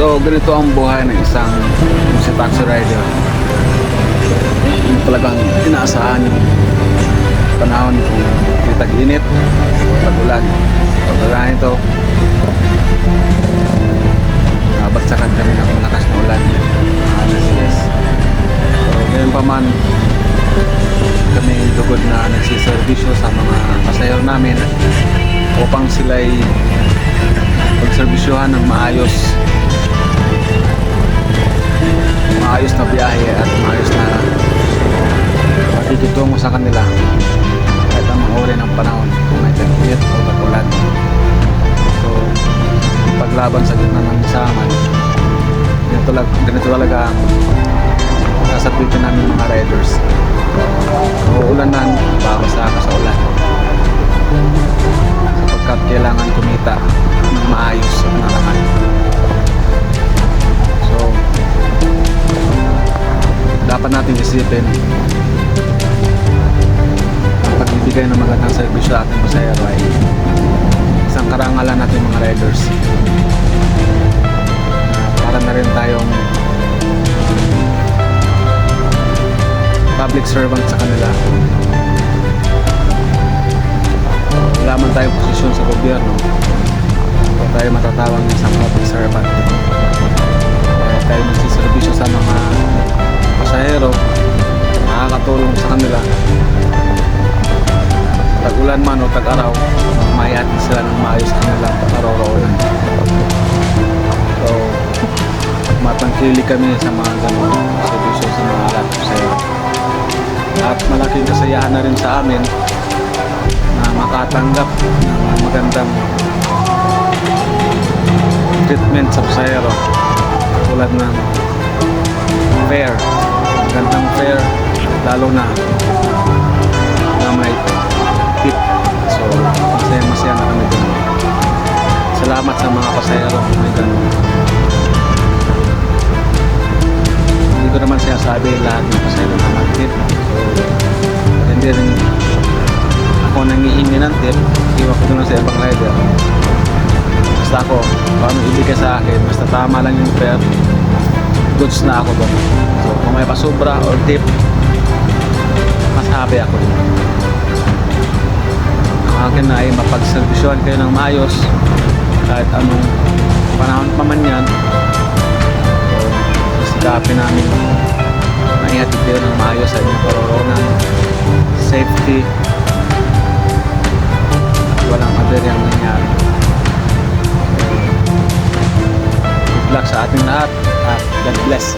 So, ganito ang buhay ng isang si taxi rider. Yung talagang inaasahan yung panahon kung may tag-init, tag-ulan. So, kagaya ito, nabagsakan kami ng malakas na ulan. Yes. So, ngayon pa man, kami lugod na nagsiservisyo sa mga pasahero namin upang sila'y pagservisyohan ng maayos. Maayos na biyahe at maayos na pakikitungo sa kanila kahit ang mga uri ng panahon. Kung may tag-init o tag-ulan. So paglaban sa gitna ng saman ganito, ganito talaga ang sasabitin namin mga riders. Uulanan para sa sa ulan natin. Pagbibigay ng magandang serbisyo sa ating pasahero ay isang karangalan natin mga riders. Para na rin tayong public servant sa kanila. Wala man tayong posisyon sa gobyerno. O tayo matatawag ng isang public servant tag-ulan man o tag-araw mayati sila ng maayos sa kanila pag-araw-araw so matangkili kami sa mga ganun servisyo sa mga lahat pasahero at malaking kasayahan na rin sa amin na makatanggap ng magandang treatment sa pasahero tulad ng fare magandang fare lalo na pasahero ganun hindi ko naman sinasabi lahat ng pasahero na mag-tip so hindi rin ako nangihingi ng tip. Iwan ko doon sa ibang rider. Basta ako kung ano ibigay sa akin basta tama lang yung fare goods na ako doon. So kung may pasobra or tip mas happy ako. Ang akin na ay mapagservisyohan kayo ng maayos kahit anong panahon pa man yan. Sikapin namin naihatid kayo ng maayos sa inyong karoroonan safety. At walang aberyang nangyari. Good luck sa ating lahat at God bless